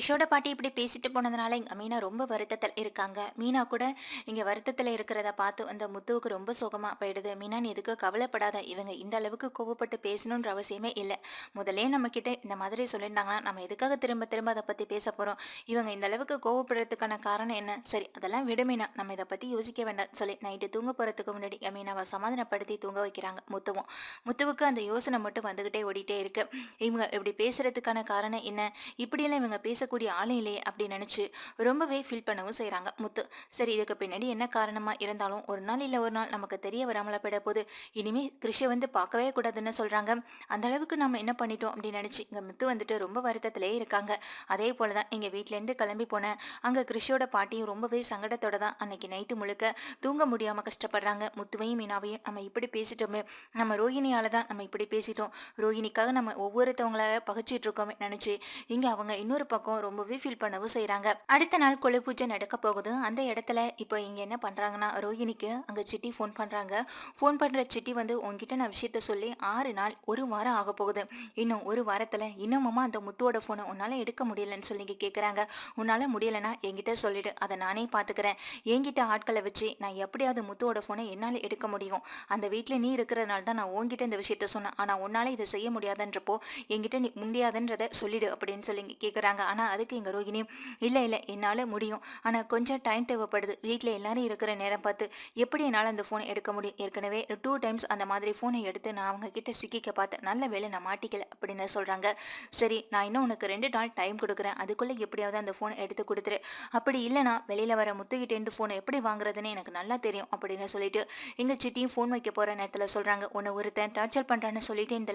கிஷோட பாட்டி இப்படி பேசிட்டு போனதுனால எங்கள் மீனா ரொம்ப வருத்தத்தில் இருக்காங்க. மீனா கூட இங்கே வருத்தத்தில் இருக்கிறத பார்த்து அந்த முத்துவுக்கு ரொம்ப சுகமாக போயிடுது. மீனா நீ எதுக்கு கவலைப்படாத. இவங்க இந்த அளவுக்கு கோவப்பட்டு பேசணுன்ற அவசியமே இல்லை. முதலே நம்ம கிட்ட இந்த மாதிரி சொல்லியிருந்தாங்கன்னா நம்ம எதுக்காக திரும்ப திரும்ப அதை பற்றி பேச போகிறோம் இவங்க இந்த அளவுக்கு கோவப்படுறதுக்கான காரணம் என்ன? சரி அதெல்லாம் விடு மீனா. நம்ம இதை பற்றி யோசிக்க வேண்டாம் சொல்லி நைட்டு தூங்க போகிறதுக்கு முன்னாடி மீனாவை சமாதானப்படுத்தி தூங்க வைக்கிறாங்க முத்துவும். முத்துவுக்கு அந்த யோசனை மட்டும் வந்துக்கிட்டே ஓடிட்டே இருக்கு. இவங்க இப்படி பேசுறதுக்கான காரணம் என்ன? இப்படியெல்லாம் இவங்க பேச பேசக்கூடிய ஆளே இல்லையே அப்படின்னு நினைச்சு ரொம்பவே ஃபீல் பண்ணவும் செய்கிறாங்க முத்து. சரி இதுக்கு பின்னாடி என்ன காரணமா இருந்தாலும் ஒரு நாள் இல்லை ஒரு நாள் நமக்கு தெரிய வராமல போயிட போகுது. இனிமே கிருஷியை வந்து பார்க்கவே கூடாதுன்னு சொல்றாங்க. அந்த அளவுக்கு நம்ம என்ன பண்ணிட்டோம் அப்படின்னு நினைச்சு இங்க முத்து வந்துட்டு ரொம்ப வருத்தத்திலே இருக்காங்க. அதே போலதான் எங்க எங்கள் வீட்டிலேருந்து கிளம்பி போனேன். அங்க கிருஷியோட பாட்டியும் ரொம்பவே சங்கடத்தோட தான் அன்னைக்கு நைட்டு முழுக்க தூங்க முடியாம கஷ்டப்படுறாங்க. முத்துவையும் மீனாவையும் நம்ம இப்படி பேசிட்டோமே. நம்ம ரோஹிணியால தான் நம்ம இப்படி பேசிட்டோம். ரோஹிணிக்காக நம்ம ஒவ்வொருத்தவங்கள பகிச்சிட்டு இருக்கோமே நினைச்சு இங்க அவங்க இன்னொரு பக்கம் ரொம்பவே ஃபீல் பண்ணவும் செய்யறாங்க அடுத்த நாள் கொலை பூஜை நடக்க போகுது. அந்த இடத்துல இப்போ இங்க என்ன பண்றாங்கன்னா ரோஹிணிக்கு அங்க சிட்டி ஃபோன் பண்றாங்க. ஃபோன் பண்ற சிட்டி வந்து உங்ககிட்ட நான் விஷயத்த சொல்லி ஆறு நாள் ஒரு வாரம் ஆக போகுது. இன்னும் ஒரு வாரத்துல இன்னமுமா அந்த முத்துவோட ஃபோனை உன்னால எடுக்க முடியலன்னு சொல்லி கேட்குறாங்க கேக்குறாங்க. உன்னால முடியலன்னா என்கிட்ட சொல்லிடு. அதை நானே பாத்துக்கிறேன். என்கிட்ட ஆட்களை வச்சு நான் எப்படியாவது முத்துவோட ஃபோனை என்னால எடுக்க முடியும். அந்த வீட்டில் நீ இருக்கிறதுனால தான் நான் உன்கிட்ட இந்த விஷயத்த சொன்னேன். ஆனா உன்னால இதை செய்ய முடியாதுன்றப்போ என்கிட்ட நீ முடியாதுன்றத சொல்லிடு அப்படின்னு சொல்லி கேட்குறாங்க கேக்குறாங்க. ஆனால் அதுக்கு எங்கள் ரோகிணி இல்லை இல்லை என்னால் முடியும். ஆனால் கொஞ்சம் டைம் தேவைப்படுது. வீட்டில் எல்லாரும் இருக்கிற நேரம் பார்த்து எப்படி என்னால் அந்த ஃபோனை எடுக்க முடியும்? ஏற்கனவே டூ டைம்ஸ் அந்த மாதிரி ஃபோனை எடுத்து நான் அவங்க கிட்ட சிக்கிக்க பார்த்தேன். நல்ல வேலை நான் மாட்டிக்கல அப்படின்னு சொல்கிறாங்க சரி நான் இன்னும் உனக்கு ரெண்டு நாள் டைம் கொடுக்குறேன். அதுக்குள்ளே எப்படியாவது அந்த ஃபோனை எடுத்து கொடுத்துரு. அப்படி இல்லைனா வெளியில் வர முத்துக்கிட்டே இருந்து எப்படி வாங்குறதுன்னு எனக்கு நல்லா தெரியும் அப்படின்னு சொல்லிட்டு எங்கள் சிட்டியும் ஃபோன் வைக்க போகிற நேரத்தில் சொல்கிறாங்க உன்னை ஒருத்தன் டார்ச்சர் பண்ணுறான்னு சொல்லிட்டேன்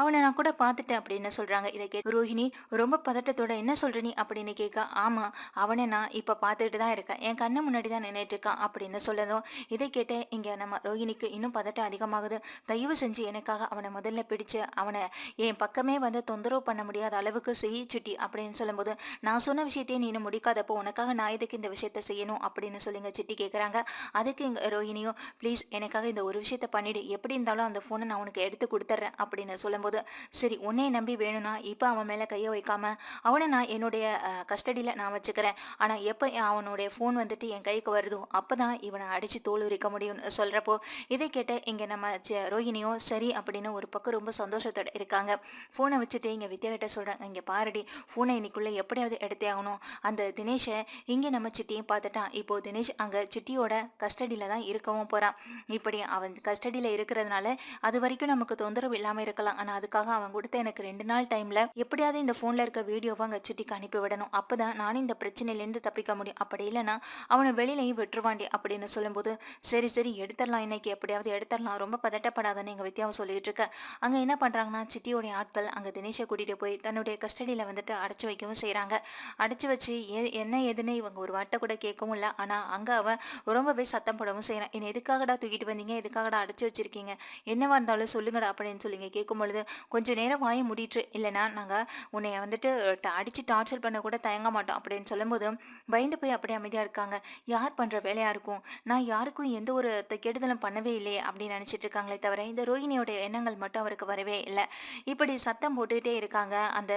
அவனை நான் கூட பார்த்துட்டேன் அப்படின்னு சொல்கிறாங்க இதை கேட்டு ரோஹிணி ரொம்ப பதட்டத்தோட என்ன சொல்ற நீ அப்படின்னு கேட்க ஆமா அவனை நான் இப்ப பார்த்துட்டு தான் இருக்கேன். என் கண்ணு முன்னாடி தான் நின்றுட்டு இருக்கான் அப்படின்னு சொல்லதும் இதை கேட்டு இங்க நம்ம ரோஹிணிக்கு இன்னும் பதட்டம் அதிகமாகுது. தயவு செஞ்சு எனக்காக அவனை முதல்ல பிடிச்சு அவனை என் பக்கமே வந்து தொந்தரவு பண்ண முடியாத அளவுக்கு செய் சுட்டி அப்படின்னு சொல்லும்போது நான் சொன்ன விஷயத்தையும் நீ இன்னும் முடிக்காதப்போ உனக்காக நான் எதுக்கு இந்த விஷயத்த செய்யணும்? அப்படின்னு சொல்லிங்க சிட்டி கேட்குறாங்க அதுக்கு இங்கே ரோஹிணியும் ப்ளீஸ் எனக்காக இந்த ஒரு விஷயத்த பண்ணிடு. எப்படி இருந்தாலும் அந்த ஃபோனை நான் உனக்கு எடுத்து கொடுத்துட்றேன் அப்படின்னு சொல்லும்போது சரி உன்னை நம்பி வேணும்னா இப்போ அவன் மேலே கையை வைக்காம அவனை நான் என்னுடைய கஸ்டடியில் நான் வச்சுக்கிறேன். ஆனால் எப்போ அவனுடைய ஃபோன் வந்துட்டு என் கைக்கு வருதோ அப்போ தான் இவனை அடித்து தோல் உரிக்க முடியும்னு சொல்கிறப்போ இதை கேட்டு இங்கே நம்ம ஜ- ரோஹிணியும் சரி அப்படின்னு ஒரு பக்கம் ரொம்ப சந்தோஷத்தோட இருக்காங்க. ஃபோனை வச்சுட்டு இங்கே வித்யா கிட்டே சொல்கிறாங்க இங்கே பாருடி ஃபோனை இன்னைக்குள்ளே எப்படியாவது எடுத்தே ஆகணும். அந்த தினேஷை இங்கே நம்ம சிட்டியும் பார்த்துட்டான். இப்போ தினேஷ் அங்கே சிட்டியோட கஸ்டடியில் தான் இருக்கவும் போகிறான் இப்படி அவன் கஸ்டடியில் இருக்கிறதுனால அது வரைக்கும் நமக்கு தொந்தரவு இல்லாமல் இருக்கலாம். ஆனால் அதுக்காக அவன் கொடுத்த எனக்கு ரெண்டு நாள் டைமில் எப்படியாவது இந்த ஃபோனில் இருக்க வீடியோவை அங்கே சிட்டி அனுப்பி விடணும். அப்போ தான் நானும் இந்த பிரச்சனையிலேருந்து தப்பிக்க முடியும். அப்படி இல்லைனா அவனை வெளியிலையும் விட்டுருவாண்டி அப்படின்னு சொல்லும்போது சரி சரி எடுத்துடலாம் இன்னைக்கு. எப்படியாவது எடுத்துடலாம். ரொம்ப பதட்டப்படாதன்னு எங்கள் வித்யாவை சொல்லிட்டு இருக்க. அங்கே என்ன பண்ணுறாங்கன்னா சிட்டியோடைய ஆட்கள் அங்கே தினேஷை கூட்டிகிட்டு போய் தன்னுடைய கஸ்டடியில் வந்துட்டு அடைச்சி வைக்கவும் செய்கிறாங்க அடைச்சி வச்சு எ- என்ன ஏதுன்னு இவங்க ஒரு வார்த்தை கூட கேட்கவும் இல்லை. ஆனால் அங்கே அவன் ரொம்பவே சத்தம் போடவும் செய்கிறான் என்னை எதுக்காகடா தூக்கிட்டு வந்தீங்க? எதுக்காகடா அடைச்சி வச்சிருக்கீங்க? என்னவா இருந்தாலும் சொல்லுங்கடா அப்படின்னு சொல்லிங்க. கேட்கும் பொழுது கொஞ்சம் நேரம் வாய முடிட்டு இல்லைனா நாங்கள் உன்னை வந்துட்டு அடிச்சுட்டோம். டார்ச்சர் பண்ண கூட தயங்க மாட்டோம் அப்படின்னு சொல்லும்போது பயந்து போய் அப்படியே அமைதியாக இருக்காங்க. யார் பண்ணுற வேலையாக இருக்கும்? நான் யாருக்கும் எந்த ஒரு கெடுதலும் பண்ணவே இல்லையே அப்படின்னு நினச்சிட்டு இருக்காங்களே தவிர இந்த ரோஹிணியோட எண்ணங்கள் மட்டும் அவருக்கு வரவே இல்லை. இப்படி சத்தம் போட்டுக்கிட்டே இருக்காங்க அந்த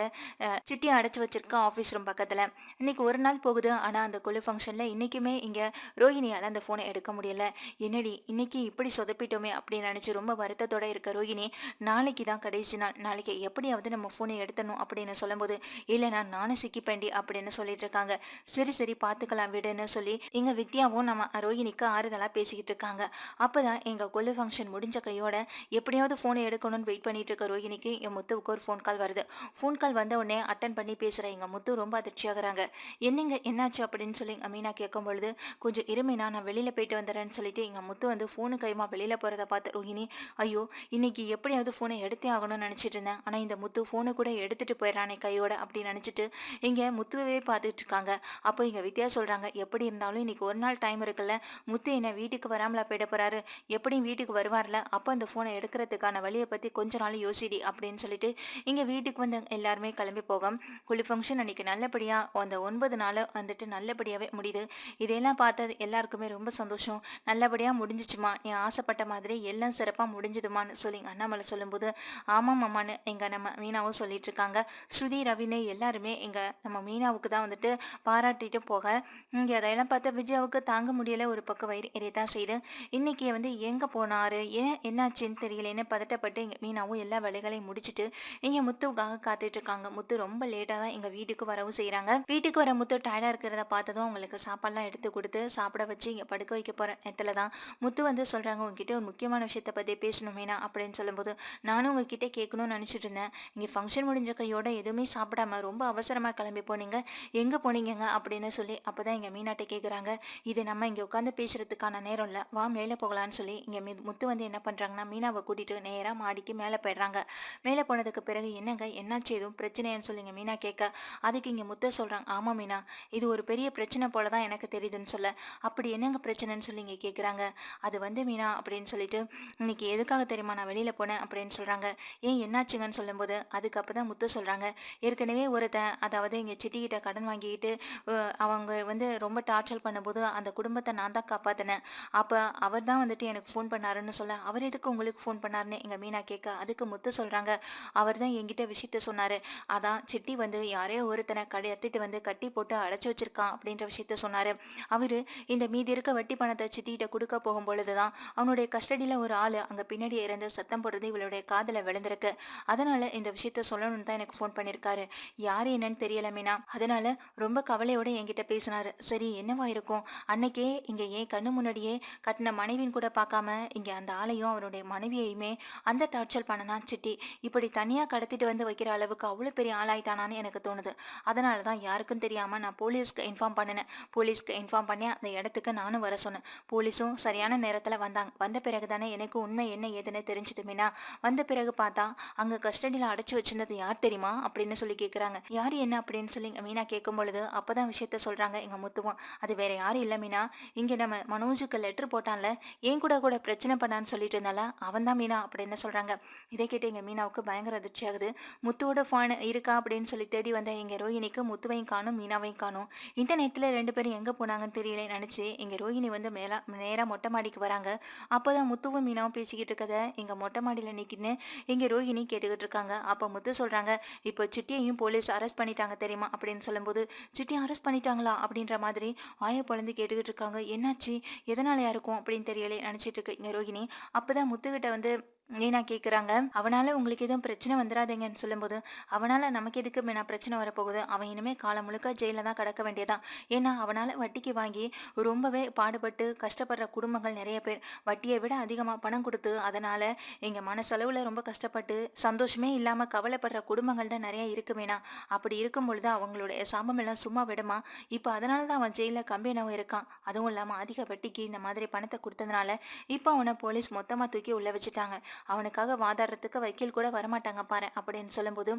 சிட்டியை அடைச்சி வச்சிருக்க ஆஃபீஸ் ரூம் பக்கத்தில். இன்னைக்கு ஒரு நாள் போகுது ஆனால் அந்த குழு ஃபங்க்ஷனில் இன்றைக்குமே இங்கே ரோஹிணியால் அந்த ஃபோனை எடுக்க முடியல. என்னடி இன்னைக்கு இப்படி சொதப்பிட்டோமே அப்படின்னு நினச்சி ரொம்ப வருத்தத்தோட இருக்க ரோஹிணி நாளைக்கு தான் கடைசி நாள். நாளைக்கு எப்படியாவது நம்ம ஃபோனை எடுத்தணும் அப்படின்னு சொல்லும்போது இல்லைனா நானும் சிக்கிப்பேண்டி அப்படின்னு சொல்லிட்டு இருக்காங்க. சரி சரி பார்த்துக்கலாம் விடுன்னு சொல்லி எங்க வித்யாவும் நம்ம ரோஹிணிக்கு ஆறுதலாக பேசிக்கிட்டு இருக்காங்க. அப்பதான் எங்க கொல்லு ஃபங்க்ஷன் முடிஞ்ச கையோட எப்படியாவது ஃபோனை எடுக்கணும்னு வெயிட் பண்ணிட்டு இருக்க ரோஹினிக்கு என் முத்துவுக்கு ஒரு ஃபோன் கால் வருது. ஃபோன் கால் வந்த உடனே அட்டன் பண்ணி பேசுற எங்க முத்து ரொம்ப அதிர்ச்சியாகிறாங்க. என்னங்க என்னாச்சு அப்படின்னு சொல்லி அமீனா மீனா கேட்கும் பொழுது கொஞ்சம் இருமைனா நான் வெளியில போயிட்டு வந்துடுறேன்னு சொல்லிட்டு எங்க முத்து வந்து ஃபோனு கைமா வெளியில போகிறத பார்த்து ரோஹினி ஐயோ இன்னைக்கு எப்படியாவது ஃபோனை எடுத்தே ஆகணும்னு நினச்சிட்டு இருந்தேன். ஆனால் இந்த முத்து ஃபோனை கூட எடுத்துட்டு போயிடறானே கையோட அப்படின்னு நினச்சிட்டு இங்கே முத்துவே பார்த்துட்டு இருக்காங்க அப்போ இங்கே வித்யா சொல்கிறாங்க எப்படி இருந்தாலும் இன்னைக்கு ஒரு நாள் டைம் இருக்குல்ல முத்து என்ன வீட்டுக்கு வராமலா போயிட போகிறாரு எப்படியும் வீட்டுக்கு வருவார்ல? அப்போ அந்த ஃபோனை எடுக்கிறதுக்கான வழியை பற்றி கொஞ்ச நாள் யோசிடி அப்படின்னு சொல்லிட்டு இங்கே வீட்டுக்கு வந்து எல்லாருமே கிளம்பி போகும் குழி ஃபங்க்ஷன் அன்னைக்கு நல்லபடியாக அந்த ஒன்பது நாள் வந்துட்டு நல்லபடியாகவே முடியுது. இதையெல்லாம் பார்த்தது எல்லாருக்குமே ரொம்ப சந்தோஷம். நல்லபடியாக முடிஞ்சிச்சுமா? நீ ஆசைப்பட்ட மாதிரி எல்லாம் சிறப்பாக முடிஞ்சுதுமான்னு சொல்லி அண்ணாமலை சொல்லும்போது ஆமாம் அம்மான்னு எங்கள் நம்ம மீனாவும் சொல்லிட்டு இருக்காங்க ஸ்ருதி ரவினு எல்லாருமே எங்கள் நம்ம மீனாவுக்கு தான் வந்துட்டு பாராட்டிட்டு போக. இங்கே அதையெல்லாம் பார்த்தா விஜயாவுக்கு தாங்க முடியலை. ஒரு பக்கம் வயிறு எரியத்தான் செய்யுது. இன்னைக்கு வந்து எங்கே போனாரு? ஏன் என்னாச்சுன்னு தெரியலேன்னு பதட்டப்பட்டு எங்கள் மீனாவும் எல்லா வேலைகளையும் முடிச்சுட்டு இங்கே முத்துவுக்காக காத்துட்டு இருக்காங்க. முத்து ரொம்ப லேட்டாக தான் எங்கள் வீட்டுக்கு வரவும் செய்கிறாங்க வீட்டுக்கு வர முத்து டயர்டாக இருக்கிறத பார்த்ததும் அவங்களுக்கு சாப்பாடெலாம் எடுத்து கொடுத்து சாப்பிட வச்சு இங்கே படுக்க வைக்க போகிற இடத்துல தான் முத்து வந்து சொல்கிறாங்க உங்ககிட்ட ஒரு முக்கியமான விஷயத்தை பற்றி பேசணும் மீனா அப்படின்னு சொல்லும்போது நானும் உங்ககிட்ட கேட்கணும்னு நினச்சிட்டு இருந்தேன். இங்கே ஃபங்க்ஷன் முடிஞ்ச கையோட எதுவுமே சாப்பிடாம ரொம்ப அவசரமாக கிளம்பி போனீங்க. எங்கே போனீங்கங்க? அப்படின்னு சொல்லி அப்போ தான் எங்கள் மீனாட்டை கேட்குறாங்க இது நம்ம இங்கே உட்காந்து பேசுகிறதுக்கான நேரம் இல்லை. வா மேலே போகலான்னு சொல்லி இங்கே முத்து வந்து என்ன பண்ணுறாங்கன்னா மீனாவை கூட்டிகிட்டு நேராக மாடிக்கு மேலே போயிடுறாங்க. மேலே போனதுக்கு பிறகு என்னங்க? என்னாச்சு? எதுவும் பிரச்சனைன்னு சொல்லிங்க மீனா கேட்க அதுக்கு இங்கே முத்த சொல்கிறாங்க ஆமாம் மீனா இது ஒரு பெரிய பிரச்சனை போல தான் எனக்கு தெரியுதுன்னு சொல்ல. அப்படி என்னங்க பிரச்சனைன்னு சொல்லி இங்கே கேட்குறாங்க அது வந்து மீனா அப்படின்னு சொல்லிட்டு இன்னைக்கு எதுக்காக தெரியுமா நான் வெளியில் போனேன்? அப்படின்னு சொல்கிறாங்க ஏன் என்னாச்சுங்கன்னு சொல்லும்போது அதுக்கு அப்போ தான் முத்து சொல்கிறாங்க ஏற்கனவே ஒருத்தன் அதாவது எங்கள் சிட்டிக்கிட்ட கடன் வாங்கிக்கிட்டு அவங்க வந்து ரொம்ப டார்ச்சர் பண்ணும்போது அந்த குடும்பத்தை நான் தான் காப்பாற்றினேன் அப்போ அவர் தான் வந்துட்டு எனக்கு ஃபோன் பண்ணாருன்னு சொல்ல அவர் எதுக்கு உங்களுக்கு ஃபோன் பண்ணாருன்னு? எங்கள் மீனா கேட்க அதுக்கு முத்து சொல்கிறாங்க அவர் தான் என்கிட்ட விஷயத்த சொன்னார். அதான் சிட்டி வந்து யாரையோ ஒருத்தனை கடை எடுத்துட்டு வந்து கட்டி போட்டு அடைச்சி வச்சிருக்கான் அப்படின்ற விஷயத்த சொன்னார். அவர் இந்த மீதி இருக்க வட்டி பணத்தை சித்திகிட்ட கொடுக்க போகும் பொழுது தான் அவனுடைய கஸ்டடியில் ஒரு ஆள் அங்கே பின்னாடி இருந்து சத்தம் போடுறது இவளுடைய காதில் விழுந்திருக்கு. அதனால் இந்த விஷயத்த சொல்லணும்னு தான் எனக்கு ஃபோன் பண்ணியிருக்காரு யார் என்ன என்னன்னு தெரியல மீனா. அதனால ரொம்ப கவலையோட என்கிட்ட பேசினாரு. சரி என்னவா இருக்கும்? அன்னைக்கே இங்கே ஏன் கண்ணு முன்னாடியே கட்டின மனைவின் கூட பார்க்காம இங்கே அந்த ஆளையும் அவருடைய மனைவியையுமே அந்த டார்ச்சர் பண்ணனா சிட்டி இப்படி தனியாக கடத்திட்டு வந்து வைக்கிற அளவுக்கு அவ்வளோ பெரிய ஆளாயிட்டானான்னு எனக்கு தோணுது. அதனால தான் யாருக்கும் தெரியாமல் நான் போலீஸ்க்கு இன்ஃபார்ம் பண்ணினேன். போலீஸ்க்கு இன்ஃபார்ம் பண்ணி அந்த இடத்துக்கு நானும் வர சொன்னேன். போலீஸும் சரியான நேரத்தில் வந்தாங்க. வந்த பிறகு தானே எனக்கு உண்மை என்ன ஏதுன்னு தெரிஞ்சது மீனா. வந்த பிறகு பார்த்தா அங்கே கஸ்டடியில் அடைச்சி வச்சிருந்தது யார் தெரியுமா? அப்படின்னு சொல்லி கேட்குறாங்க யார் என்ன அப்படின்னு சொல்லி மீனா கேட்கும் பொழுது அப்பதான் விஷயத்த சொல்கிறாங்க எங்கள் முத்துவும். அது வேற யாரும் இல்லை மீனா. இங்கே நம்ம மனோஜுக்கு லெட்ரு போட்டான்ல ஏன் கூட கூட பிரச்சனை பண்ணான்னு சொல்லிட்டு இருந்தால அவன் தான் மீனா அப்படின்னு சொல்கிறாங்க இதை கேட்டு எங்கள் மீனாவுக்கு பயங்கர அதிர்ச்சி ஆகுது. முத்துவோட ஃபோன் இருக்கா அப்படின்னு சொல்லி தேடி வந்த எங்கள் ரோஹினிக்கு முத்துவையும் காணும் மீனாவையும் காணும். இந்த நேரத்தில் ரெண்டு பேரும் எங்கே போனாங்கன்னு தெரியல நினச்சி எங்கள் ரோஹிணி வந்து மேலா நேராக மொட்டை மாடிக்கு வராங்க. அப்போ தான் முத்துவும் மீனாவும் பேசிக்கிட்டு இருக்கதை எங்கள் மொட்டை மாடியில் நிற்கின்னு எங்கள் ரோஹிணி கேட்டுக்கிட்டு இருக்காங்க. அப்போ முத்து சொல்கிறாங்க இப்போ சிட்டியையும் போலீஸ் அரெஸ்ட் பண்ணிட்டாங்க தெரியுமா அப்படின்னு சொல்லும்போது சிட்டி அரெஸ்ட் பண்ணிட்டாங்களா? அப்படின்ற மாதிரி ஆய பொழந்து கேட்டுக்கிட்டு இருக்காங்க. என்னாச்சு? எதனாலயா இருக்கும்? அப்படின்னு தெரியலே நினச்சிட்டு இருக்கு இங்கே ரோஹிணி. அப்பதான் முத்துக்கிட்ட வந்து லீனா கேட்குறாங்க அவனால் உங்களுக்கு எதுவும் பிரச்சனை வந்துடாதீங்கன்னு சொல்லும்போது அவனால் நமக்கு எதுக்கு நான் பிரச்சனை வரப்போகுது? அவன் இனிமே காலம் முழுக்க ஜெயிலில் தான் கிடக்க வேண்டியதான். ஏன்னா அவனால் வட்டிக்கு வாங்கி ரொம்பவே பாடுபட்டு கஷ்டப்படுற குடும்பங்கள் நிறைய பேர் வட்டியை விட அதிகமாக பணம் கொடுத்து அதனால் எங்கள் மனசளவில் ரொம்ப கஷ்டப்பட்டு சந்தோஷமே இல்லாமல் கவலைப்படுற குடும்பங்கள் தான் நிறைய இருக்கு மீனா. அப்படி இருக்கும் பொழுது அவங்களுடைய சாபம் எல்லாம் சும்மா விடுமா? இப்போ அதனால தான் அவன் ஜெயிலில் கம்பினவும் இருக்கான். அதுவும் இல்லாமல் அதிக வட்டிக்கு இந்த மாதிரி பணத்தை கொடுத்ததுனால இப்போ அவனை போலீஸ் மொத்தமாக தூக்கி உள்ள வச்சுட்டாங்க. அவனுக்காக வாதாடுறதுக்கு வக்கீல் கூட வரமாட்டாங்க பாரு அப்படின்னு சொல்லும்போது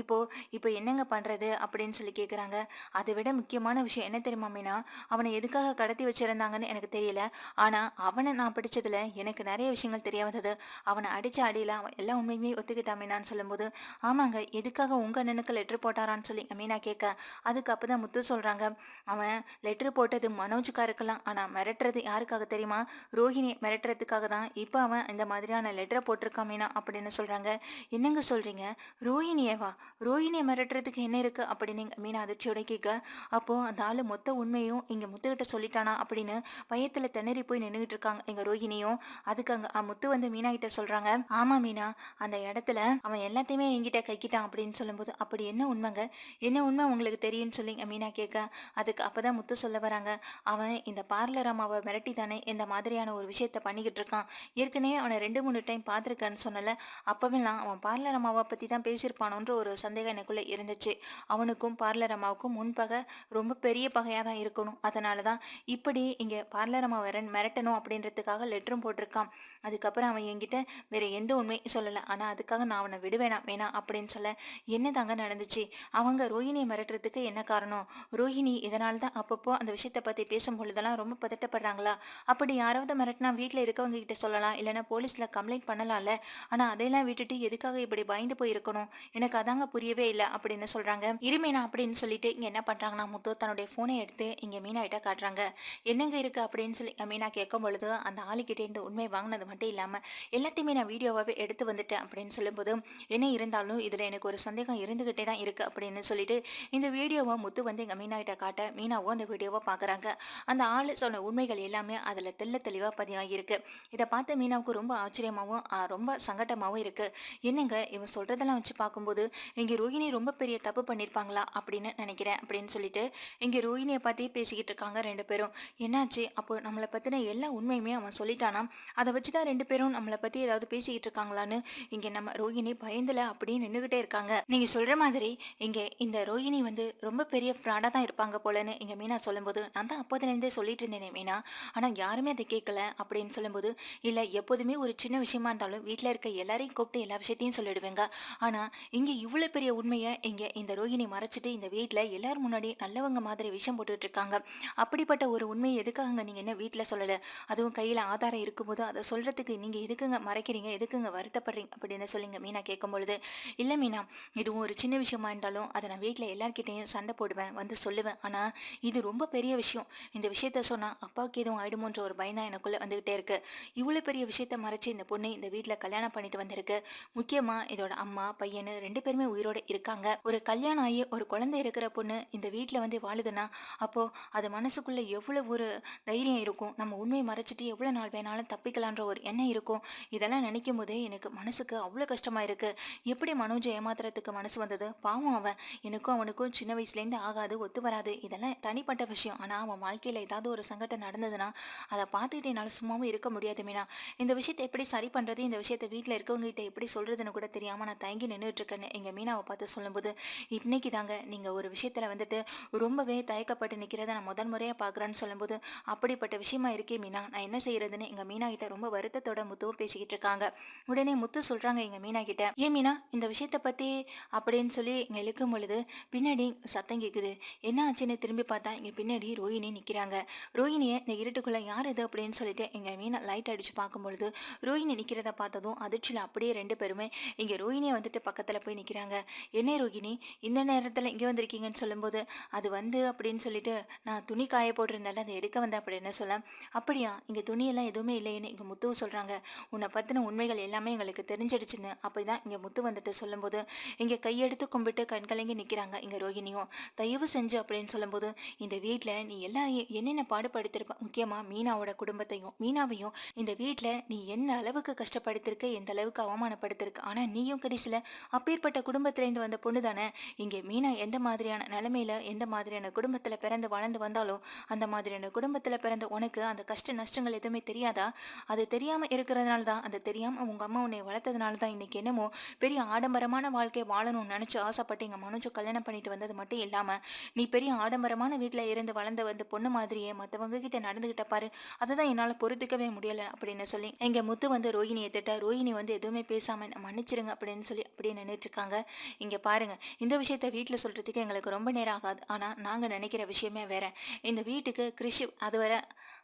இப்போ இப்போ என்னங்க பண்ணுறது அப்படின்னு சொல்லி கேட்குறாங்க அதை விட முக்கியமான விஷயம் என்ன தெரியுமா மீனா? அவனை எதுக்காக கடத்தி வச்சிருந்தாங்கன்னு எனக்கு தெரியல. ஆனால் அவனை நான் பிடிச்சதுல எனக்கு நிறைய விஷயங்கள் தெரிய வந்தது. அவனை அடித்த அடியில் அவன் எல்லா உண்மையுமே ஒத்துக்கிட்டான் மீனான்னு சொல்லும்போது ஆமாங்க எதுக்காக உங்கள் அண்ணனுக்கு லெட்ரு போட்டாரான்னு சொல்லி மீனா கேட்க அதுக்கு அப்பதான் முத்து சொல்கிறாங்க அவன் லெட்ரு போட்டது மனோஜுக்கா இருக்கலாம் ஆனால் மிரட்டுறது யாருக்காக தெரியுமா? ரோஹிணி மிரட்டுறதுக்காக தான். இப்போ அவன் இந்த மாதிரியான லெட்டரை போட்டிருக்கான் மீனா அப்படின்னு சொல்கிறாங்க என்னங்க சொல்றீங்க? ரோஹிணியவா? ரோஹிணியை மிரட்டுறதுக்கு என்ன இருக்குது அப்படின்னு மீனா அதிர்ச்சியோட கேட்க அப்போது அந்த ஆள் மொத்த உண்மையும் இங்கே முத்துக்கிட்ட சொல்லிட்டானா அப்படின்னு பயத்தில் திணறி போய் நின்றுகிட்டு இருக்காங்க எங்கள் ரோஹிணியும். அதுக்கு அங்கே முத்து வந்து மீனா கிட்ட சொல்கிறாங்க ஆமாம் மீனா அந்த இடத்துல அவன் எல்லாத்தையுமே என்கிட்ட கைக்கிட்டான் அப்படின்னு சொல்லும்போது அப்படி என்ன உண்மைங்க? என்ன உண்மை உங்களுக்கு தெரியும்னு சொல்லிங்க மீனா கேட்க அதுக்கு அப்போ தான் முத்து சொல்ல வராங்க அவன் இந்த பார்லர் அம்மாவை மிரட்டி தானே இந்த மாதிரியான ஒரு விஷயத்த பண்ணிக்கிட்டு இருக்கான். ஏற்கனவே அவனை ரெண்டு மூணு டைம் பார்த்துருக்கேன்னு சொன்னல அப்போவெல்லாம் அவன் பார்லர் அம்மாவை பற்றி தான் பேசியிருப்பானோன்ற ஒரு சந்தேகம் எனக்குள்ளே இருந்துச்சு. அவனுக்கும் பார்லர் அம்மாவுக்கும் முன்பகை ரொம்ப பெரிய பகையாக தான் இருக்கணும். அதனால தான் இப்படி இங்கே பார்லர் அம்மா வர மிரட்டணும் அப்படின்றதுக்காக லெட்டரும் போட்டிருக்கான். அதுக்கப்புறம் அவன் என்கிட்ட வேற எந்த உண்மையும் சொல்லலை. ஆனால் அதுக்காக நான் அவனை விடுவேணாம் வேணாம் அப்படின்னு சொல்ல என்ன தாங்க நடந்துச்சு? அவங்க ரோஹிணியை மிரட்டுறதுக்கு என்ன காரணம்? ரோஹிணி இதனால தான் அப்பப்போ அந்த விஷயத்தை பற்றி பேசும்பொழுதெல்லாம் ரொம்ப பதட்டப்படுறாங்களா? அப்படி யாராவது மிரட்டினா வீட்டில் இருக்கவங்க கிட்ட சொல்லலாம் இல்லைன்னா போலீஸில் கம்ப்ளைண்ட் பண்ணலாம் பண்ணலாம்ல. ஆனால் அதையெல்லாம் விட்டுட்டு எதுக்காக இப்படி பயந்து போயிருக்கணும்? எனக்கு அதாங்க புரியவே இல்லை அப்படின்னு சொல்கிறாங்க இருமீனா அப்படின்னு சொல்லிட்டு இங்கே என்ன பண்ணுறாங்கன்னா முத்து தன்னுடைய ஃபோனை எடுத்து இங்கே மீனாகிட்ட காட்டுறாங்க. என்னங்க இருக்குது அப்படின்னு சொல்லி மீனா கேட்கும் பொழுது அந்த ஆளுக்கிட்டே இருந்து உண்மை வாங்கினது மட்டும் இல்லாமல் எல்லாத்தையுமே நான் வீடியோவாகவே எடுத்து வந்துட்டேன் அப்படின்னு சொல்லும்போது என்ன இருந்தாலும் இதில் எனக்கு ஒரு சந்தேகம் இருந்துக்கிட்டே தான் இருக்குது அப்படின்னு சொல்லிட்டு இந்த வீடியோவை முத்து வந்து எங்கள் மீனாகிட்ட காட்ட மீனாவும் அந்த வீடியோவை பார்க்குறாங்க அந்த ஆள் சொன்ன உண்மைகள் எல்லாமே அதில் தெள்ள தெளிவாக பதிவாகியிருக்கு. இதை பார்த்து மீனாவுக்கு ரொம்ப ஆச்சரியமாகவும் ரொம்ப சங்கட்டமாகவும் இருக்குது என்னங்க இவன் சொல்கிறதெல்லாம் வச்சு பார்க்கும்போது இங்கே ரோஹிணி ரொம்ப பெரிய தப்பு பண்ணியிருப்பாங்களா அப்படின்னு நினைக்கிறேன் அப்படின்னு சொல்லிட்டு இங்கே ரோஹிணியை பற்றி பேசிக்கிட்டு இருக்காங்க ரெண்டு பேரும். என்னாச்சு? அப்போ நம்மளை பற்றின எல்லா உண்மையுமே அவன் சொல்லிட்டானா? அதை வச்சு தான் ரெண்டு பேரும் நம்மளை பற்றி ஏதாவது பேசிக்கிட்டு இருக்காங்களான்னு இங்கே நம்ம ரோஹிணி பயந்துல அப்படின்னு நின்றுக்கிட்டே இருக்காங்க. நீங்கள் சொல்கிற மாதிரி இங்கே இந்த ரோஹிணி வந்து ரொம்ப பெரிய ஃப்ராடாக தான் இருப்பாங்க போலன்னு இங்கே மீனா சொல்லும்போது நான் தான் அப்போதுலேருந்தே சொல்லிட்டு இருந்தேனே மீனா. ஆனால் யாருமே அதை கேட்கல அப்படின்னு சொல்லும்போது இல்லை எப்போதுமே ஒரு சின்ன விஷயமா இருந்தாலும் வீட்டில் இருக்க எல்லாரையும் கூப்பிட்டு எல்லா விஷயத்தையும் சொல்லிடுவேங்க. ஆனால் இங்கே இவ்வளோ பெரிய உண்மையை இங்கே இந்த ரோஹிணி மறைச்சிட்டு இந்த வீட்டில் எல்லாரும் முன்னாடி நல்லவங்க மாதிரி விஷம் போட்டுட்டு இருக்காங்க அப்படிப்பட்ட ஒரு உண்மையை எதுக்காக நீங்கள் என்ன வீட்டில் சொல்லலை? அதுவும் கையில் ஆதாரம் இருக்கும்போது அதை சொல்கிறதுக்கு நீங்கள் எதுக்குங்க மறைக்கிறீங்க? எதுக்குங்க வருத்தப்படுறீங்க? அப்படின்னு சொல்லிங்க மீனா கேட்கும் பொழுது இல்லை மீனா இதுவும் ஒரு சின்ன விஷயமா இருந்தாலும் அதை நான் வீட்டில் எல்லார்கிட்டையும் சண்டை போடுவேன் வந்து சொல்லுவேன். ஆனால் இது ரொம்ப பெரிய விஷயம். இந்த விஷயத்த சொன்னால் அப்பாவுக்கு எதுவும் ஆயிடுமோன்ற ஒரு பயம் தான் எனக்குள்ளே வந்துக்கிட்டே இருக்கு. இவ்வளோ பெரிய விஷயத்த மறைச்சு இந்த பொண்ணு இந்த வீட்டில் கல்யாணம் பண்ணிட்டு வந்திருக்கு. முக்கியமாக இதோட அம்மா பையனு ரெண்டு பேருமே உயிரோட இருக்காங்க. ஒரு கல்யாணம் ஆகி ஒரு குழந்தை இருக்கிற பொண்ணு இந்த வீட்டில் வந்து வாழுதுன்னா அப்போது அது மனசுக்குள்ளே எவ்வளோ ஒரு தைரியம் இருக்கும். நம்ம உண்மையை மறைச்சிட்டு எவ்வளோ நாள் வேணாலும் தப்பிக்கலான்ற ஒரு எண்ணம் இருக்கும். இதெல்லாம் நினைக்கும் போதே எனக்கு மனசுக்கு அவ்வளோ கஷ்டமா இருக்கு. எப்படி மனோஜை ஏமாத்துறதுக்கு மனசு வந்தது? பாவம் அவன். எனக்கும் அவனுக்கும் சின்ன வயசுலேருந்து ஆகாது ஒத்து வராது. இதெல்லாம் தனிப்பட்ட விஷயம். ஆனால் அவன் வாழ்க்கையில் ஏதாவது ஒரு சங்கட்டம் நடந்ததுன்னா அதை பார்த்துக்கிட்டு என்னால் சும்மாவும் இருக்க முடியாது மீனா. இந்த விஷயத்தை எப்படி சரி பண்ணுறது இந்த விஷயத்தை வீட்டில் இருக்கவங்ககிட்ட எப்படி சொல்கிறதுன்னு கூட தெரியாமல் நான் தயங்கி நின்றுட்டுருக்கேன்னு எங்கள் மீனாவை பார்த்து சொல்லும்போது இன்னைக்கு தாங்க நீங்கள் ஒரு விஷயத்தில் வந்துட்டு ரொம்பவே தயக்கப்பட்டு நிற்கிறத நான் முதல் முறையாக பார்க்குறேன்னு சொல்லும்போது அப்படிப்பட்ட விஷயமா இருக்கே மீனா நான் என்ன செய்யறதுன்னு எங்கள் மீனா கிட்ட ரொம்ப வருத்தத்தோட முத்துவும் பேசிக்கிட்டு இருக்காங்க. உடனே முத்து சொல்கிறாங்க எங்கள் மீனா கிட்ட ஏன் மீனா இந்த விஷயத்தை பற்றி அப்படின்னு சொல்லி இங்கே இழுக்கும் பொழுது பின்னாடி சத்தம் கேட்குது என்ன ஆச்சுன்னு திரும்பி பார்த்தா இங்கே பின்னாடி ரோஹிணி நிற்கிறாங்க ரோஹிணியை இந்த இருட்டுக்குள்ளே யார் இது? அப்படின்னு சொல்லிட்டு எங்கள் மீனை லைட் அடித்து பார்க்கும்பொழுது ரோஹிணி நிற்கிறத பார்த்ததும் அதிர்ச்சியில் அப்படியே ரெண்டு பேருமே இங்கே ரோஹிணியை வந்துட்டு பக்கத்தில் போய் நிற்கிறாங்க என்ன ரோஹிணி இந்த நேரத்தில் இங்கே வந்திருக்கீங்கன்னு சொல்லும்போது அது வந்து அப்படின்னு சொல்லிட்டு நான் துணி காய போட்டிருந்தால அதை எடுக்க வந்தேன் அப்படின்னு சொல்ல? அப்படியா இங்கே துணியெல்லாம் எதுவுமே இல்லைன்னு இங்கே முத்துவும் சொல்கிறாங்க உன்னை பற்றின உண்மைகள் எல்லாமே எங்களுக்கு தெரிஞ்சிடுச்சுன்னு. அப்படி தான் இங்கே முத்து வந்துட்டு சொல்லும்போது இங்கே கையெடுத்து கும்பிட்டு கண்கலங்கி நிற்கிறாங்க இங்கே ரோஹிணியும் தயவு செஞ்சு அப்படின்னு சொல்லும்போது இந்த வீட்டில் நீ எல்லாரையும் என்னென்ன பாடுபடுத்திருப்ப? முக்கியமாக மீனாவோட குடும்பத்தையும் மீனாவையும் இந்த வீட்டில் நீ என்ன அளவுக்கு கஷ்டம் கஷ்டப்படுத்திருக்க எந்த அளவுக்கு அவமானப்படுத்திருக்கு. ஆனால் நீயும் கடைசியில் அப்பேற்பட்ட குடும்பத்திலேருந்து வந்த பொண்ணு தானே இங்கே மீனா எந்த மாதிரியான நிலமையில எந்த மாதிரியான குடும்பத்தில் பிறந்து வளர்ந்து வந்தாலும் அந்த மாதிரியான குடும்பத்தில் பிறந்த உனக்கு அந்த கஷ்ட நஷ்டங்கள் எதுவுமே தெரியாதா? அது தெரியாமல் இருக்கிறதுனால தான் அது தெரியாமல் உங்கள் அம்மா உன்னை வளர்த்ததுனால தான் இன்றைக்கி என்னமோ பெரிய ஆடம்பரமான வாழ்க்கையை வாழணும்னு நினச்சி ஆசைப்பட்டு எங்கள் மனோஜ் கல்யாணம் பண்ணிட்டு வந்தது மட்டும் இல்லாமல் நீ பெரிய ஆடம்பரமான வீட்டில் இருந்து வளர்ந்த வந்த பொண்ணு மாதிரியே மற்றவங்க கிட்ட நடந்துகிட்ட பாரு. அதை தான் என்னால் பொறுத்துக்கவே முடியலை அப்படின்னு சொல்லி எங்கள் முத்து வந்து ரோஹிணியை திட்ட ரோஹிணி வந்து எதுவுமே பேசாம மன்னிச்சிருங்க அப்படின்னு சொல்லி அப்படியே நின்றுட்டுருக்காங்க இங்கே பாருங்கள் பாருங்க இந்த விஷயத்த வீட்டில் சொல்றதுக்கு எங்களுக்கு ரொம்ப நேரம் ஆகாது. ஆனால் நாங்கள் நினைக்கிற விஷயமே வேற. இந்த வீட்டுக்கு கிருஷி அதுவரை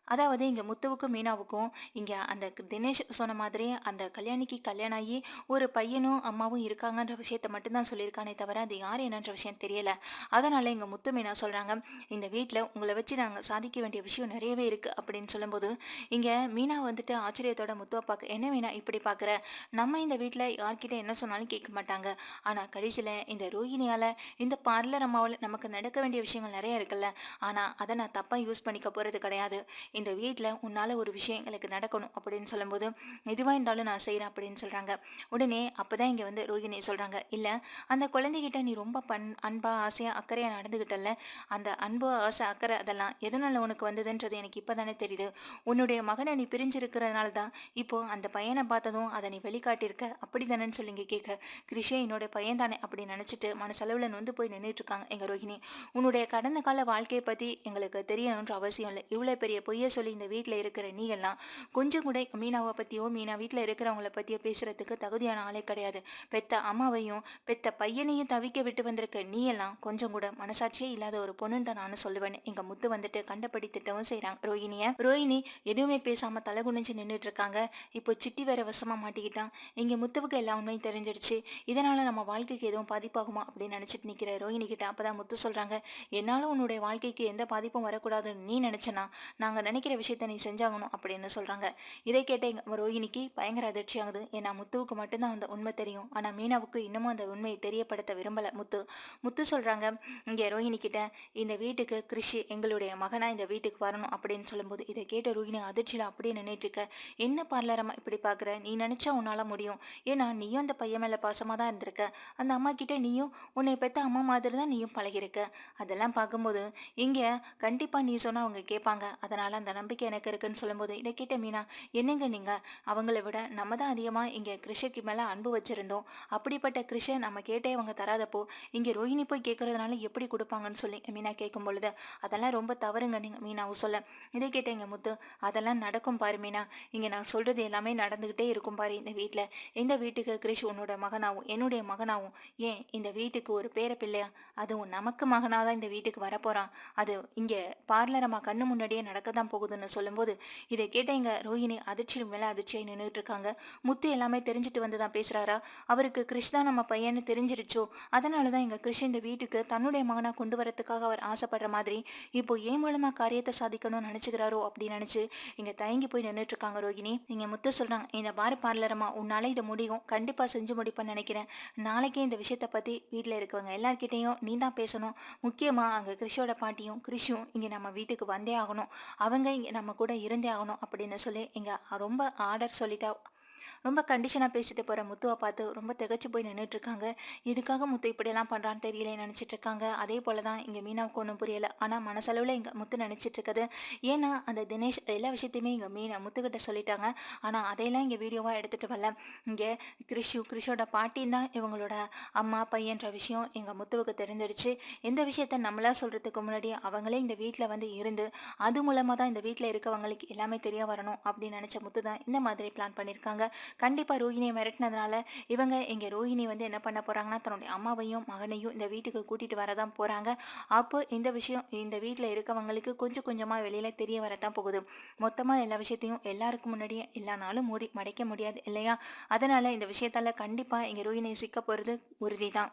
அதாவது இங்கே முத்துவுக்கும் மீனாவுக்கும் இங்கே அந்த தினேஷ் சொன்ன மாதிரி அந்த கல்யாணிக்கு கல்யாணம் ஆகி ஒரு பையனும் அம்மாவும் இருக்காங்கன்ற விஷயத்த மட்டும்தான் சொல்லியிருக்கானே தவிர அது யார் என்னன்ற விஷயம் தெரியலை. அதனால் இங்கே முத்து மீனா சொல்கிறாங்க இந்த வீட்டில் உங்களை வச்சு நாங்கள் சாதிக்க வேண்டிய விஷயம் நிறையவே இருக்குது அப்படின்னு சொல்லும்போது இங்கே மீனா வந்துட்டு ஆச்சரியத்தோட முத்துவை பார்க்க என்ன மீனா இப்படி பார்க்குற நம்ம இந்த வீட்டில் யார்கிட்ட என்ன சொன்னாலும் கேட்க மாட்டாங்க. ஆனால் கடைசியில் இந்த ரோஹிணியால் இந்த பார்லர் அம்மாவில் நமக்கு நடக்க வேண்டிய விஷயங்கள் நிறைய இருக்குல்ல. ஆனால் அதை நான் தப்பாக யூஸ் பண்ணிக்க போகிறது கிடையாது. இந்த வீட்டில் உன்னால் ஒரு விஷயம் எங்களுக்கு நடக்கணும் அப்படின்னு சொல்லும்போது எதுவாக இருந்தாலும் நான் செய்கிறேன் அப்படின்னு சொல்கிறாங்க உடனே அப்போ தான் இங்கே வந்து ரோஹிணி சொல்கிறாங்க இல்லை அந்த குழந்தைகிட்ட நீ ரொம்ப பண் அன்பாக ஆசையாக அக்கறையாக நடந்துக்கிட்டல அந்த அன்பு ஆசை அக்கறை அதெல்லாம் எதனால் உனக்கு வந்ததுன்றது எனக்கு இப்போ தானே தெரியுது. உன்னுடைய மகனை நீ பிரிஞ்சிருக்கிறதுனால தான் இப்போது அந்த பையனை பார்த்ததும் அதை நீ வெளிக்காட்டியிருக்க. அப்படி தானேன்னு சொல்லி இங்கே கேட்க கிருஷே என்னோட பையன் தானே அப்படின்னு நினச்சிட்டு மனசளவில் நொந்து போய் நின்றுட்டு இருக்காங்க எங்கள் ரோஹிணி உன்னுடைய கடந்த கால வாழ்க்கையை பற்றி எங்களுக்கு தெரியணுன்ற அவசியம் இல்லை. இவ்வளோ பெரிய பொய்யை பொய்ய சொல்லி இந்த வீட்டில் இருக்கிற நீ எல்லாம் கொஞ்சம் கூட மீனாவை பற்றியோ மீனா வீட்டில் இருக்கிறவங்கள பற்றியோ பேசுறதுக்கு தகுதியான ஆளே கிடையாது. பெத்த அம்மாவையும் பெத்த பையனையும் தவிக்க விட்டு வந்திருக்க நீ எல்லாம் கொஞ்சம் கூட மனசாட்சியே இல்லாத ஒரு பொண்ணுன்னு தான் நானும் சொல்லுவேன். எங்கள் முத்து வந்துட்டு கண்டபடி திட்டவும் செய்கிறாங்க ரோஹிணிய ரோஹிணி எதுவுமே பேசாமல் தலை குனிஞ்சு நின்றுட்டு இருக்காங்க இப்போ சிட்டி வேற வசமாக மாட்டிக்கிட்டான். எங்கள் முத்துவுக்கு எல்லா உண்மையும் தெரிஞ்சிடுச்சு இதனால் நம்ம வாழ்க்கைக்கு எதுவும் பாதிப்பாகுமா அப்படின்னு நினச்சிட்டு நிற்கிற ரோஹிணி கிட்ட அப்பதான் முத்து சொல்கிறாங்க என்னால் உன்னுடைய வாழ்க்கைக்கு எந்த பாதிப்பும் வரக்கூடாதுன்னு நீ நினச்சனா? நாங்கள் நினைக்கிற விஷயத்த நீ செஞ்சாகணும் அப்படின்னு சொல்கிறாங்க இதை கேட்ட எங்கள் ரோஹிணிக்கு பயங்கர அதிர்ச்சி ஆகுது. ஏன்னா முத்துவுக்கு மட்டும்தான் அந்த உண்மை தெரியும். ஆனால் மீனாவுக்கு இன்னமும் அந்த உண்மையை தெரியப்படுத்த விரும்பல முத்து. முத்து சொல்கிறாங்க இங்கே ரோஹிணி இந்த வீட்டுக்கு கிருஷி எங்களுடைய மகனாக இந்த வீட்டுக்கு வரணும் அப்படின்னு சொல்லும்போது இதை கேட்ட ரோஹிணி அதிர்ச்சியில் அப்படியே நின்றுட்டு இருக்க. என்ன பார்லரமாக இப்படி பார்க்குற நீ நினச்சா உன்னால் முடியும். ஏன்னா நீயும் அந்த பையன் மேலே பாசமாக தான் இருந்திருக்க. அந்த அம்மா கிட்டே நீயும் உன்னை பெற்ற அம்மா மாதிரி தான் நீயும் பழகிருக்க அதெல்லாம் பார்க்கும்போது இங்கே கண்டிப்பாக நீ சொன்னால் அவங்க கேட்பாங்க. அதனால் அந்த நம்பிக்கை எனக்கு இருக்குன்னு சொல்லும்போது இதை கேட்ட மீனா என்னங்க நீங்கள் அவங்கள விட நம்ம தான் அதிகமாக இங்கே கிருஷிக்கு மேலே அன்பு வச்சுருந்தோம். அப்படிப்பட்ட கிருஷை நம்ம கேட்டே அவங்க தராதப்போ இங்கே ரோஹிணி போய் கேட்குறதுனால எப்படி கொடுப்பாங்கன்னு சொல்லி மீனா கேட்கும் பொழுது அதெல்லாம் ரொம்ப தவறுங்க நீங்கள் மீனாவும் சொல்ல. இதை கேட்டேங்க முத்து. அதெல்லாம் நடக்கும் பாரு மீனா. இங்கே நான் சொல்கிறது எல்லாமே நடந்துக்கிட்டே இருக்கும் பாரு இந்த வீட்டில் இந்த வீட்டுக்கு கிருஷ் உன்னோட மகனாகவும் என்னுடைய மகனாகவும் ஏன் இந்த வீட்டுக்கு ஒரு பேர பிள்ளையா? அதுவும் நமக்கு மகனாக தான் இந்த வீட்டுக்கு வரப்போகிறான் அது இங்கே பார்லரமாக கண்ணு முன்னாடியே நடக்க தான் போகுதுன்னு சொல்லும்போது இதை கேட்ட இங்க ரோஹிணி அதிர்ச்சி மேல அதிர்ச்சியாக நின்றுட்டு இருக்காங்க முத்து எல்லாமே தெரிஞ்சுட்டு வந்து தான் பேசுறாரா? அவருக்கு கிருஷ் தான் நம்ம பையன்னு தெரிஞ்சிருச்சோ? அதனால தான் எங்க கிருஷ் இந்த வீட்டுக்கு தன்னுடைய மகனா கொண்டு வரதுக்காக அவர் ஆசைப்படுற மாதிரி இப்போ ஏன் மூலமா காரியத்தை சாதிக்கணும்னு நினைச்சுக்கிறாரோ அப்படின்னு நினைச்சு இங்க தயங்கி போய் நின்றுட்டு இருக்காங்க ரோகிணி நீங்க முத்து சொல்றாங்க இந்த பார் பார்லரமா உன்னால இதை முடியும். கண்டிப்பா செஞ்சு முடிப்பேன்னு நினைக்கிறேன். நாளைக்கே இந்த விஷயத்த பத்தி வீட்டில் இருக்கவங்க எல்லார்கிட்டையும் நீ தான் பேசணும். முக்கியமா அங்க கிருஷோட பாட்டியும் கிருஷும் இங்க நம்ம வீட்டுக்கு வந்தே ஆகணும். அவங்க இங்க நம்ம கூட இருந்தே ஆகணும் அப்படின்னு சொல்லி இங்கே ரொம்ப ஆர்டர் சொல்லிட்டா ரொம்ப கண்டிஷனாக பேசிட்டு போகிற முத்துவை பார்த்து ரொம்ப திகச்சு போய் நின்றுட்டு இருக்காங்க இதுக்காக முத்து இப்படியெல்லாம் பண்ணுறான்னு தெரியல நினச்சிட்டு இருக்காங்க அதே போல தான் இங்கே மீனாவுக்கு ஒன்றும் புரியலை. ஆனால் மனசளவில் இங்கே முத்து நினச்சிட்டு இருக்குது ஏன்னா அந்த தினேஷ் எல்லா விஷயத்தையுமே இங்கே மீனா முத்துக்கிட்ட சொல்லிட்டாங்க. ஆனால் அதையெல்லாம் இங்கே வீடியோவாக எடுத்துகிட்டு வரல. இங்கே கிறிஷு கிறிஷோட பாட்டி தான் இவங்களோட அம்மா பையன்ற விஷயம் எங்கள் முத்துவுக்கு தெரிஞ்சிடுச்சு. எந்த விஷயத்த நம்மளாக சொல்கிறதுக்கு முன்னாடி அவங்களே இந்த வீட்டில் வந்து இருந்து அது மூலமாக தான் இந்த வீட்டில் இருக்கவங்களுக்கு எல்லாமே தெரிய வரணும் அப்படின்னு நினச்ச முத்து தான் இந்த மாதிரி பிளான் பண்ணியிருக்காங்க கண்டிப்பாக ரோஹிணியை மிரட்டினதுனால இவங்க இங்கே ரோஹிணி வந்து என்ன பண்ண போகிறாங்கன்னா தன்னுடைய அம்மாவையும் மகனையும் இந்த வீட்டுக்கு கூட்டிகிட்டு வரதான் போகிறாங்க அப்போ இந்த விஷயம் இந்த வீட்டில் இருக்கவங்களுக்கு கொஞ்சம் கொஞ்சமாக வெளியில் தெரிய வரத்தான் போகுது. மொத்தமாக எல்லா விஷயத்தையும் எல்லாருக்கும் முன்னாடியே எல்லா நாளும் மூடி மடைக்க முடியாது இல்லையா? அதனால் இந்த விஷயத்தால் கண்டிப்பாக இங்கே ரோஹினியை சிக்க போகிறது உறுதி தான்